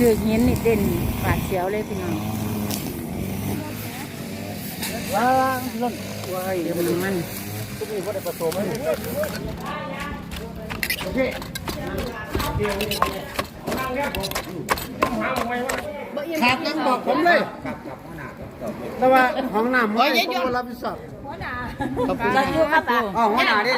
ถือหินนี่เด่นปาดเสียวเลยพี่น้องว้าวล่นว้ายเดี๋ยวมันมันทุกนี้ก็ได้ประสบไหมโอเคขาดยังบอกผมเลยแต่ว่าห้องน้ำไม่ต้องรับผิดชอบขอบคุณครับอ๋อหัวหน้าดิ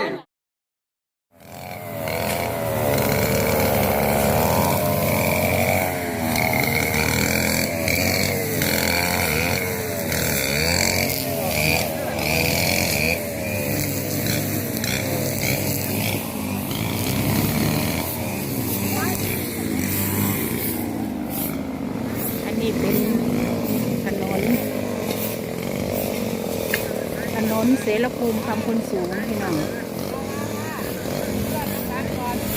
อันนี้เป็นถนน ถ นเสรภูมิคำพลสูงพี่น้อง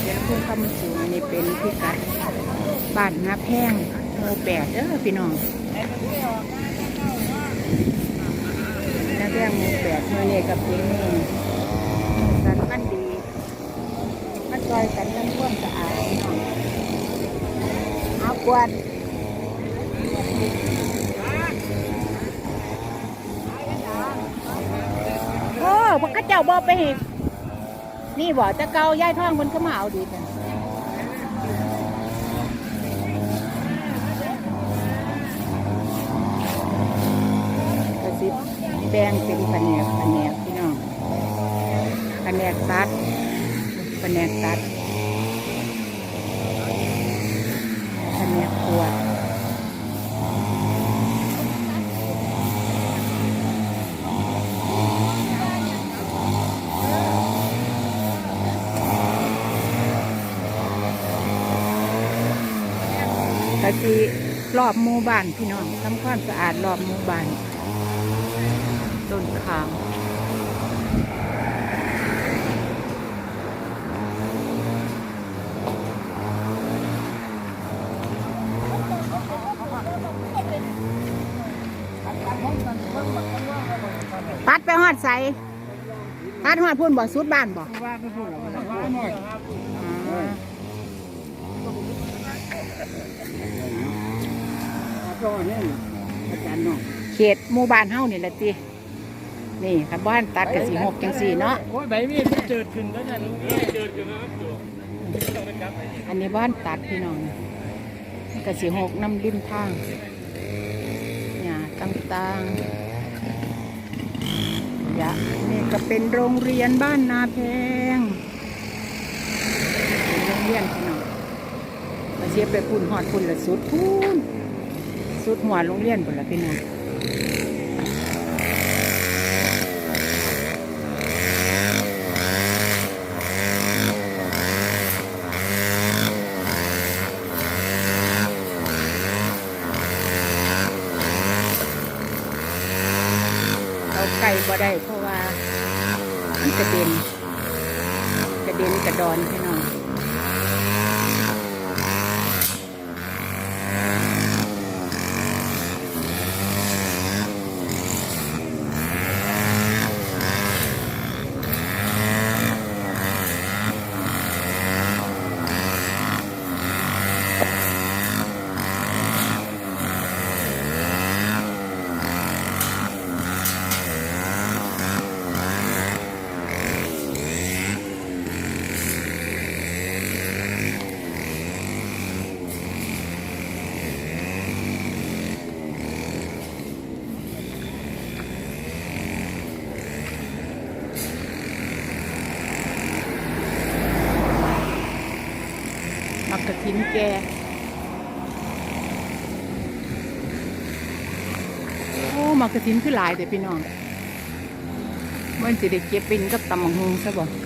เสรภูมิคำสูงอันนี้เป็นพิกัดบ้านนาแพงหมู่แปดเด้อพี่น้องนาแพงหมู่แปดเมื่อนี้กับพี่นี่กันมันดีมันซอยกันกันความสะอาดพี่น้องเอากวาด โอ้พวกเข้าเจ้าบอไปเห็นนี่บอกจะเกายายท่องมันก็มาเอาดีกันกระซิบแดงเป็นแผนกแผนกพี่น้องแผนกตัดแผนกตัดแผนกขวด กะจีร อบหมู่บ้านพี่น้องทำความสะอาดรอบหมู่บ้านต้นขามปัดไปหอดใสปัดหอดพุ่นบ่สุดบ้านบ่ว่าไม่ พูดหรอกว่าหน่อยอ่าก็เนี่ยอาจารย์น้องเขตหมู่บ้านเฮานี่แหละตินี่ครับบ้านตัดกะสีหกจังสี่เนาะ โอ้ยใบมีดเจิดขึ้นก็นั่นเจิดขึ้นนะครับอันนี้บ้านตัดพี่น้องกะสีหกน้ำริมทางเนี่ยต่างๆยะนี่ก็เป็นโรงเรียนบ้านนาแพงเป็นโรงเรียนพี่น้องมาเสียไปพุ่นหอดพุ่นละสุดพุ่น สุดหัวโรงเรียนพุ่นละพี่น้องเอาไก่บ่ได้เพราะว่ามันกระเด็นกระเด็นกระดอนพี่น้อง มักกะทิน แกโอ้มักกะถินคือหลายแต่พี่น้องมันสิได้เก็บเป็นกับตำบักฮงซะบ่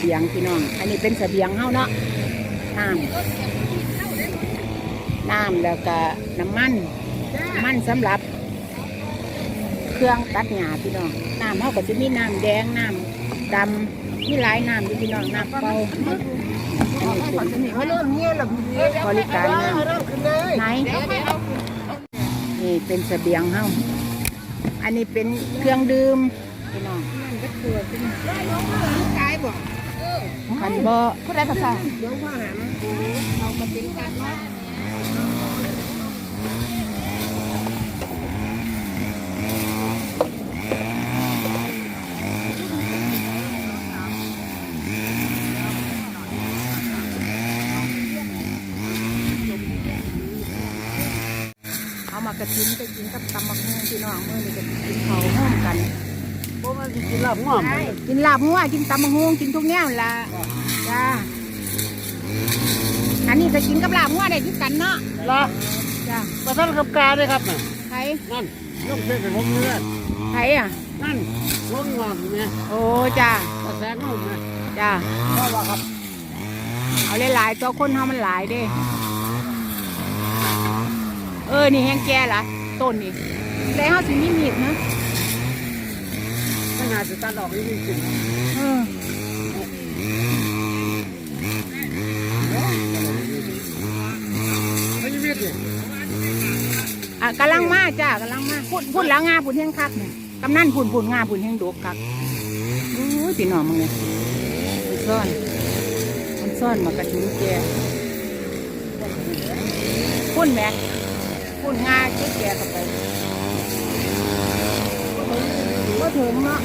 เบียงพี่น้อง อันนี้เป็นเสบียงเฮาเนาะน้ำน้ำแล้วก็น้ำมันน้ำมันสำหรับ เครื่องตัดหญ้าพี่น้องน้ำเฮาก็จะมีน้ำแดงน้ำดำมีหลายน้ำอยู่พี่น้องน้ำเปล่าอันนี้เป็นเยล้วบริการน้ำเริ่มขึ้นเลยไหนนี่เป็นเสบียงเฮาอันนี้เป็นเครื่องดื่มพี่น้องกายบอก คันบ่ผู้ใดก็ใส่เดี๋ยวว่าหามเรามาเป็นกันเนาเอามากระทิ้นไปกินกับตำบักหุ่งพี่น้องเมื้อนี้ก็กินเขาห้อมกัน เพราะมันสิกินลาบง่วงกินลาบหัวกินตำบักหุ่งกินทุกแนวล่ะจ้าอันนี้จะกินกับลาบหัวได้คือกันเนาะลาจ้าประทันกับกาด้วยครับน่ะไผนั่นลูกเพื่อนเป็นผมเพื่อนไผอะ นั่นลงงอนเนี่ยโอ้จ้ากระแสนุ่มนะจ้าเพราะว่าครับเอาหลายๆตัวคนเฮามันหลายเด้เออนี่แห้งแก่ละต้นนี่แล้วเฮาสิมีมีดนะ ไม่น่าจะตัดออกจริงเออๆไม่มีมีดเนี่ยอะกำลังมาจ้ากำลังมาพุ่นพุ่นแล้วงาพุ่นแห้งคักเนี่ยกำนันพุ่นพุ่นงาพุ่นแห้งดกคักโอ้ยพี่น้องมึงเนี่ยมันซ่อนมันซ่อนมากระถิ่นแกพุ่นแม่พุ่นงาแก่แก่เข้าไป ก็ถึงเนาะ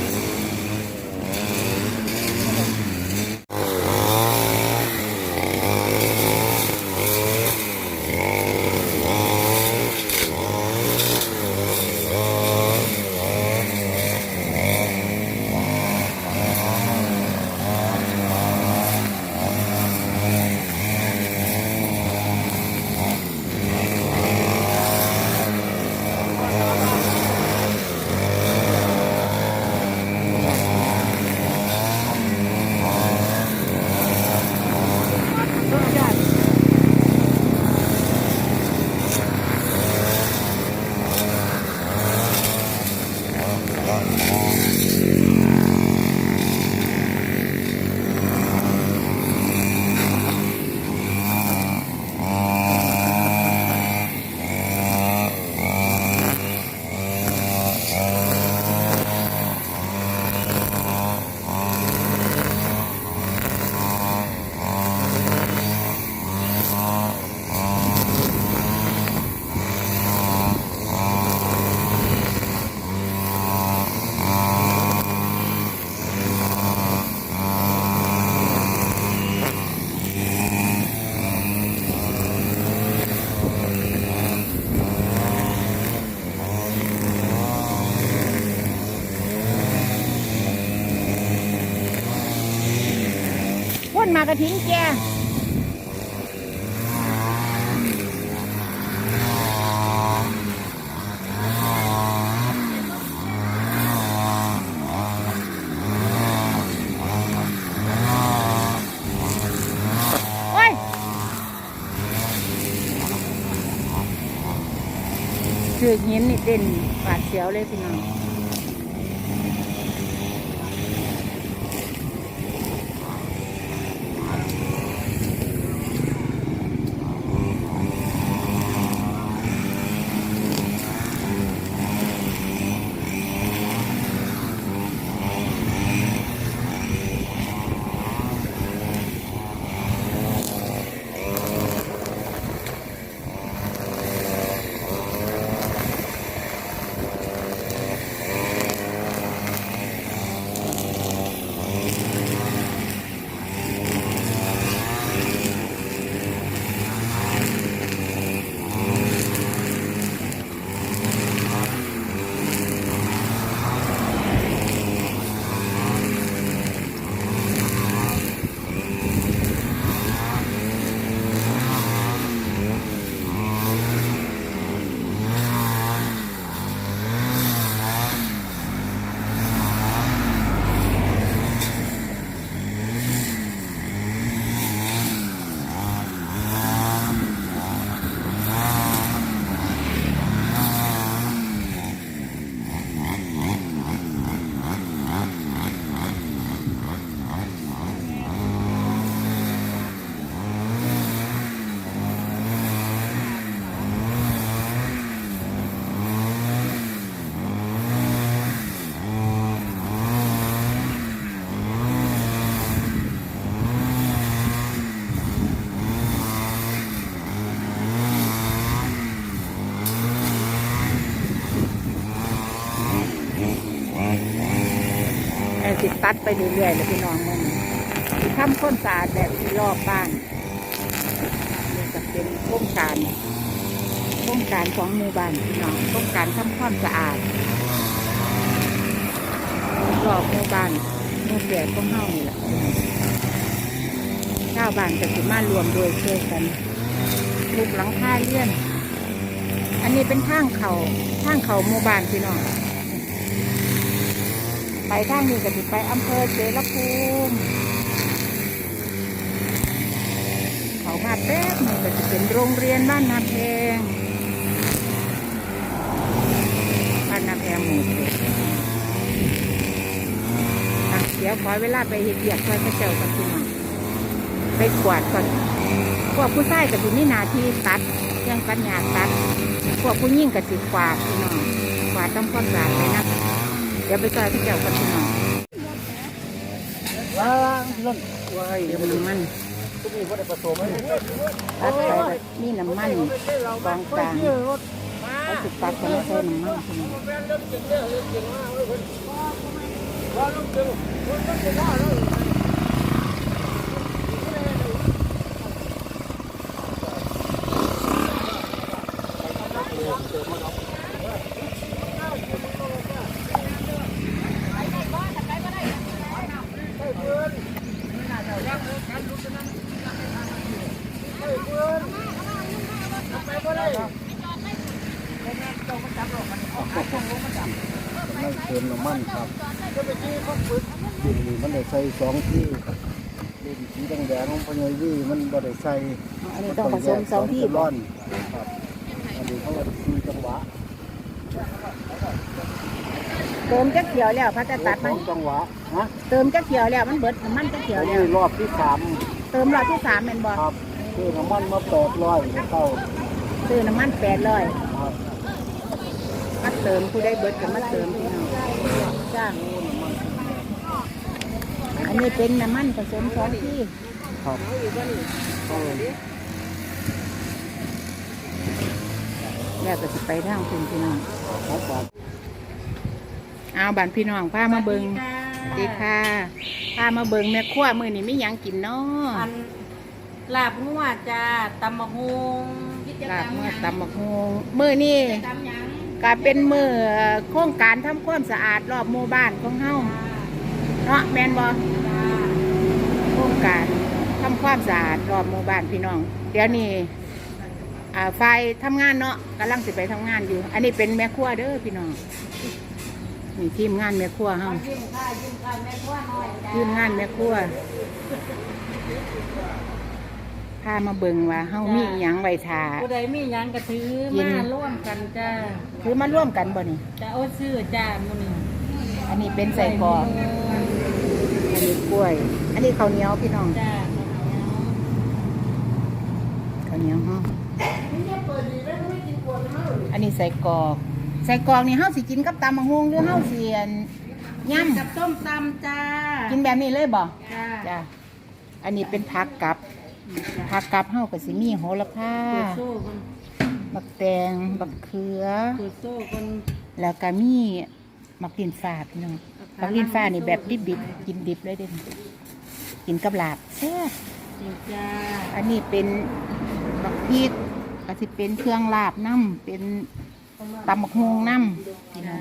พ่น มากระทิ้งแกโอ้ยคือหินนี่เด่นปาดเสียวเลยพี่น้อง สิตัดไปเรื่อยๆเลยพี่น้องมันทำความสะอาดแบบที่รอบบ้านนี่จะเป็นโครงการโครงการของหมู่บ้านพี่น้องโครงการทำความสะอาดรอบหมู่บ้านหมู่แก่ของเฮานี่แหละชาวบ้านจะสิมารวมโดวยช่วยกันลูกหลังคาเลื่อน อันนี้เป็นทางเขาทางเขาหมู่บ้านพี่น้อง ไปทางนี้ก็สิไปอำเภอเสรภูมิ เขามาแป๊บนึงก็จะเป็นโรงเรียนบ้านนาแพงบ้านนาแพงหมู่เจ็ดเดี๋ยวขอเวลาไปเฮ็ดเบียกช่วยพระเจ้ากับพี่น้องไปกวาดก่อนพวกผู้ชายกับที่นี่นาที่ตัดเครื่องปัญญาตัด พวกผู้ยิ่งกับสิกวาดพี่น้องกวาดต้องความสะอาดไปนะ เดี๋ยวไปซอยพี่เจ้ากับพี่น้องว้าล่นว้ายเดี๋ยวมันมันทุกนี้บ่ได้ผสมเลยตัดไปแบบมีน้ำมันกองกลางแล้วสุดตัดกันใส่น้ำมันพี่น้องมันเติมน้ำมันครับดินนี่มันได้ใส่ส องที่ดินสีแดงๆของพญาวีมันบ่ได้ใส่อันนี้ต้องผสมสองที่ร้บ่อนครับอันนี้เขาคือจังหวะเติมจักเขียวแล้วพระจะตัดสมัอนงจังหวะฮะเติมจักเขียวแล้วมันเบิดน้ำมันจักเขียวอันแล้นี้วรอบที่สามเติมรอบที่สามเป็นบ่ครับคือน้ำมันมาแปดร้อยเข้าซื้อน้ำมันแปดร้อยครับมาเติมผู้ได้เบิดกับมาเติมพี่น้องจ้าอัน นี้เป็นน้ำมันผสมสองที่ครับเออแล้วก็สิไปทางคุณพี่น้องครับครับเอาบันพี่น้องพามาเบิงดีค่ะพามาเบิงแม่ครัวมือนี่ไม่ยังกินเนาะอันลาบงัวจ้าตำมะฮงลาบเมื่อตำบักฮงมือนี่ตำหยังก็เป็นมือโครงการทำความสะอาดรอบหมู่บ้านของเฮาเนาะแมนบอโค รงการทำความสะอาดรอบหมู่บ้านพี่น้อง เดี๋ยวนี้อ่าไฟทำงานเนาะกำลังสิไปทำงานอยู่ อันนี้เป็นแม่ครัวเด้อพี่น้องนี่ทีมงานแม่ครัวเฮายิ้มค่ะยิ้มค่ะแม่ครัวหน่อยจ้าทีมงานแม่ครัวพามาเบิ่งว่าเฮามีอิหยังไว้ทาผู้ใดมีหยังกระถือกินมาร่วมกันจ้าคือมาร่วมกันบ่นี่จะเอาซื้อจ้ามื้อนี้อันนี้เป็นใส่กรอกอันนี้กล้วย อันนี้ข้าวเหนียวพี่น้องจ้าข้าวเหนียวเฮาอันนี้ใส่กรอกใส่กรอกนี่เฮาสิกินกับตำมะฮวงหรือเฮาสิอันย่ำกับส้มตำจ้า กินแบบนี้เลยบ่จ้าจ้ะอันนี้เป็นผักกับผักกับเฮาก็สิมีโหระพาตัวโซ่คนบักแตงบักเขือตัวโซ่คนแล้วก็มีมักลินฟ้าพี่น้องมักลินฟ้านี่แบบดิบดิบๆกินดิบเลยเด้อ กินกับลาบแซ่บนี่จ้าอันนี้เป็นบักพริกก็สิเป็นเครื่องลาบน้ำเป็นตำบักฮวงน้ำพี่น้อง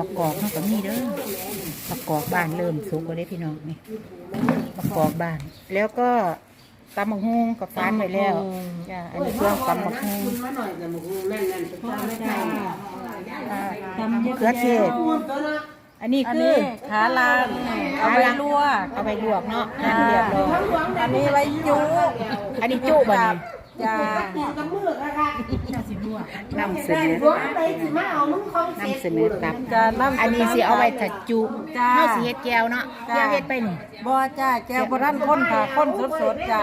ประกอบมันก็มีเด้อประกอบบ้านเริ่มสุกแล้วเด้อพี่น้องนี่ประกอบบ้าน แล้วก็ตำบักฮวงกับฟานไว้แล้วจ้ะอันนี้เครื่องตำบักฮวงจ้าอ่าตำเยอะเครือเทศ อันนี้อันคือนี้ขาลางเอาไปลวกเอาไปลวกเนาะหั่นเรียบร้อยอันนี้ไว้จุอันนี้จุบ่นี่จ้านำเสนอนำเสนอตับ จ้าน้ำ อันนี้สิเอาไว้ถัดจุจ้าเฮาสิเฮ็ดแก้วเนาะจ้า แก้วเฮ็ดไปนี่บ่จ้าแก้วโบราณคนค่ะคนสดๆจ้า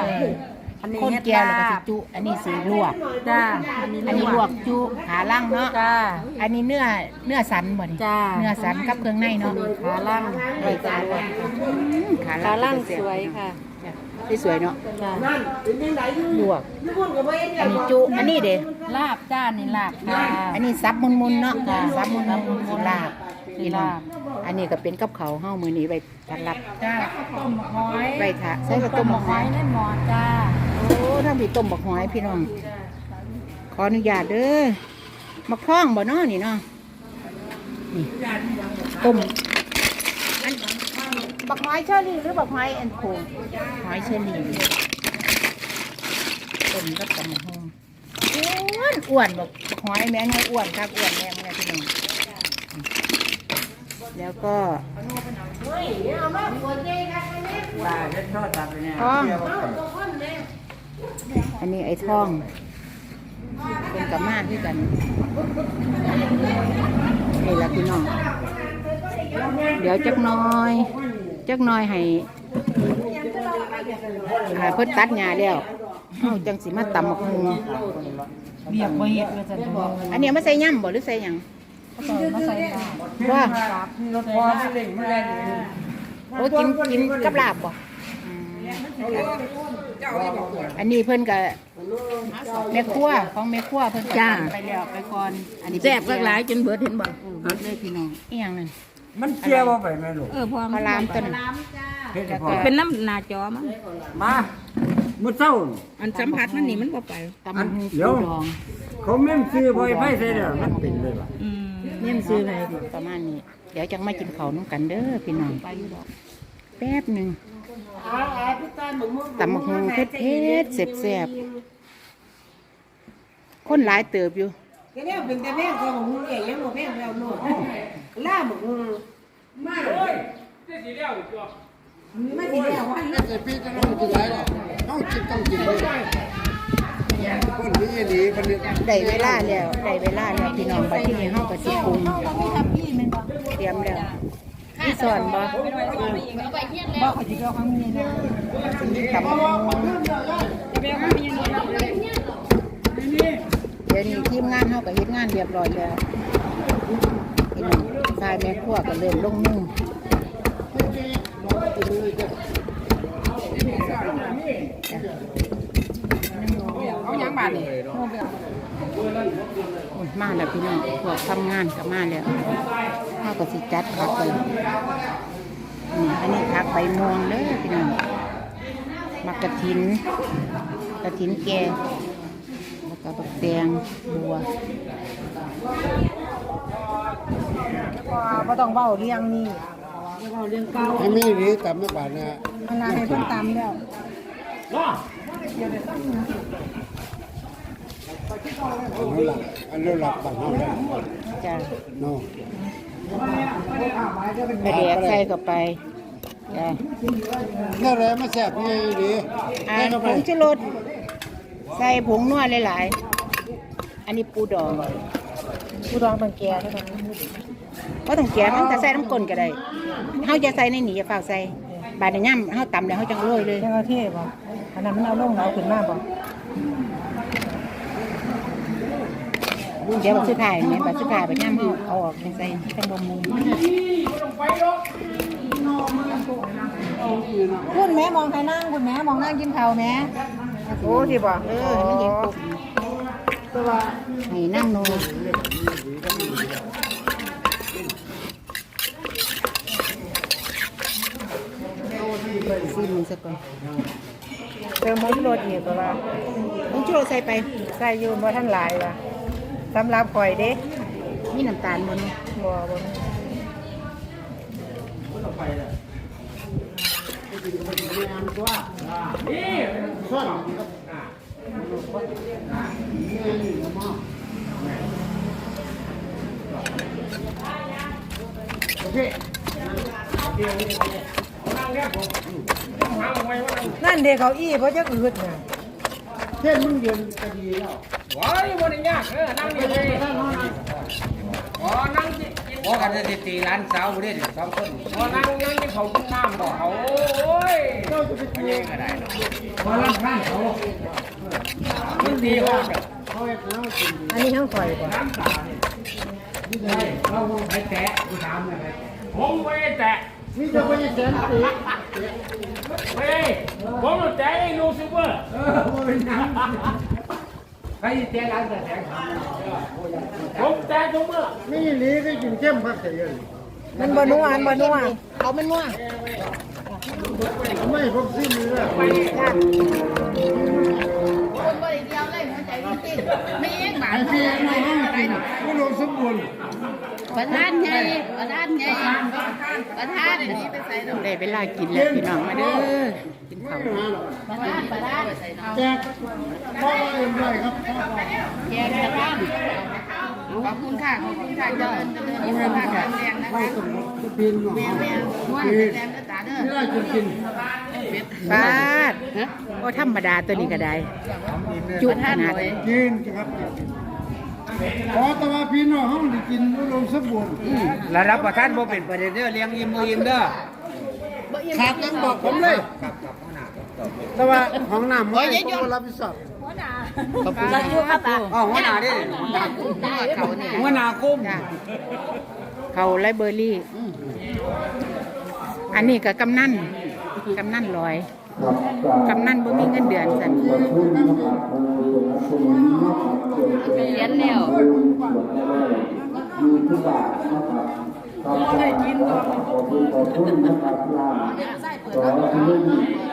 อันนี้คนเฮ็ดแก้วแล้วก็ลาสิบจุอันนี้สิลวก จ้าอันนี้ลวกจุขาล่างเนาะจ้า อันนี้เนื้อเนื้อสันบ่นี่จ้า เนื้อสันกับเครื่องในเนาะขาล่างไว้ขาล่างขาขาล่างก็จะสวยค่ะจ้ะสวยๆเนาะจ้าลวกอันนี้จุอันนี้เด้ลาบจ้านี่ลาบค่ะ อันนี้ซับมุนๆเนาะซับมุนๆสิลาบ พี่น้องอันนี้ก็เป็นกับเขาวเฮ้ามือนี้ไปตัดรับจ้าต้มหอยไปถะใส่กระต้มบักหอยแน่นอนจ้าโอ้ทำพี่ต้มบักหอยพี่น้อง ขออนุญาตเด้อมาคล้องบ่เนาะนี่เนาะนี่ต้มอันบักหอยเชอรี่หรือบักหอยอันโผงหอยเชอรี่ต้มกับตำบักหงอ้วนอ้วนบักบักหอยแม่นอยอ้วนครับอ้วนแม่แม่พี่น้อง แล้วก็ว่าเฮ็ดทอดตัดไปเนี่ยท้อง อันนี้ไอ้ท้อง เป็นกับมาที่กันนี่ละพี่น้อง เดี๋ยวจักหน้อย จักหน้อยให้หาเพิ่นตัดหญ้าแล้วเฮาจังสิมาตำบักหุ่งเบียกบ่เฮ็ดว่าซั่นบ่อันนี้เอามาใส่ย่ำบ่หรือใส่หยัง ก็ต้องมาใส่ลาบว่ารถพอสิเล่งมาแล้วโอ้กินกินกับลาบบ่อืมอันนี้เพิ่นก็แม่ครัวของแม่ครัวเพิ่นก็จ้า ทำไปแล้วไปก่อน อันนี้แซ่บหลายจนเบิดเห็นบ่เบิดเลยพี่น้องอีหยังนั่นมันเจียวบ่ไปแม่ลูกเออพอข้าวหลามต้นเฮ็ดให้พอเป็นน้ำหน้าจอมั้งมามื้อเช้าอันสัมผัสมันนี่มันบ่ไป ตำบักหุ่งเดี๋ปูยวดองเขาแม่นซื้อบ่ให้ไผใส่แล้วมันเป็นเลยว่ะอืม เนี่ยมันซื้ออะไรประมาณนี้ เดี๋ยวจังมากินข้าวน้ำกันเด้อพี่น้องไปอยู่ดอกแป๊บหนึ่ง ตำบักหุ่งเผ็ดเผ็ดๆเสบเสบๆคนหลายเติบอยู่ cái này bình thường em còn một người em một em vào nổ la một người mà mà gì đeo anh ไม่ใช่พี่จะต้องกินไรหรอกต้องกินต้องกินเลย คนนี้ดีคนนี้ได้เวลาแล้วได้เวลาแล้วพี่น้องบัดที่นี่เฮาก็สิปรุงเตรียมแล้วพี่สอนบ่บ่ขอสิเอาครั้งนี้นะสิมีตำบักหุ่งเดี๋ยวนี้ทีมงานเฮาก็เฮ็ดงานเรียบร้อยแล้วพี่น้องฝ่ายแม่ครัวก็เริ่มลงมือเอาหยัง บาดนี่โอ้ยมาแล้วพี่น้องพวกทำงานก็มาแล้วเขาก็สิจัดพักไปนี่อันนี้พักใบม่วงเด้อพี่น้องมักกระถินกระถินแกแล้วก็บักแตงบัวบ่ต้องเว้าเรื่องนี้อันนี้ดีแต่ไม่บาดนะเวลาให้เพิ่นตำแล้ว อันนี้หลักอันนี้หลักบาดนะจ้ะเนาะไปแดกใส่เข้าไปจ้ะนี่แหละไม่แซ่บนี่ดีอ่านี่ก็ผไปงชูรสใส่ผงนวดหลายๆ อันนี้ปูดองผู้ดองต้องแก่เท่านั้นก็ต้องแกะมันจะใส่น้ำกลนก็ได้เฮาจะใส่ในหนี่อย่าฝากใส่บาดในย่ำเฮาตำแล้วเฮาจังโรยเลย เจังเอาเทบ่อันนั้นมันเอาลงเอาขึ้นมาบ่ เดี๋ยวบัดสุดท้ายเนี่ยบัดสุดท้ายบัดย่ำเฮาเอาออกใส่จังบ่มุงคุณแม่มองใครนั่งคุณแม่มองนั่งกินข้าแม่โอ้สิบ่เออให้มันเห็นปุ๊บให้นั่งโนซีมันสักก่อนเติมผงชูรสอีกตัวว่าผงชูรสใส่ไป ใส่อยู่บ่ทันหลายว่ะ สำหรับข่อยเด้มีน้ำตาลบนบ่บ่มีนั่นเด็กเขาอี้เพราะจะอืดน่ะ เช่นมึงเดือนก็ดีแล้ว ว้ายบนยากเออนั่งนี่เลยอ๋อนั่งจิโอ้กันจะตีร้านสาวเล่นสองคนอ๋อนั่งนั่งที่เขากินน้ำต่อเขาโอ้ยไม่ยังก็ได้มาลังข้างเขามันดีว่าเขาให้เขากินดีอันนี้ทั้งข่อยบ่เราไปแตะกูถามเลยผมไม่ได้แตะนี่จะไปแสนตีเฮ้ยผมแตะไอ้ลูซิเวอร์ ใครแตะร้านแต่แตะผมแตะทุกเมื่อนี่ลีก็กินเข้มพักเสียเลยมันบ่นัวมันบ่นัวเขามันนัวไม่พบสิ้นเลยคนบริเดียวเลยหัวใจจริงๆไม่เองบาไอ้ท Dạ, ที่ไม่ให้กินผู้ลงสมบูรณ์ประธานไงประธานไงประธานนี่ไปใส่ได้เวลากินแล้วพี่น้องมาเด้อ กินข้าประธานประธานแจกพ่อเอ็นไรครับพ่อแจกงประธานขอบคุณค่ะขอบคุณค่ะเจริญเจริญยิ่งมากแข็งแรงนะคะปีนหน่อยแม่แม่ม้วนแรงก็ตาเด้อนี่ได้กินกินบาดโอ้ธรรมดาตัวนี้ก็ได้จุดขนาดกินครับขอแต่ว่าพี่น้องเขาได้กินผู้ลงสมบูรณ์แล้วรับประทานบ่เป็นประเด็นเด้อเลี้ยงอิ่มมืออิ่มเด้อขาดกันบอกผมเลย แต่ว่าของน้ำมันผมรับผิดชอบขอบคุณค่ะอ๋อหัวหน้าเด้เขาเนี่ยหัวหน้ากุ้มเขาไลเบอรี่ อันนี้ก็กำนันกำนันลอยกำนันบ่มีเงินเดือนสันเรียนแล้วนะครับ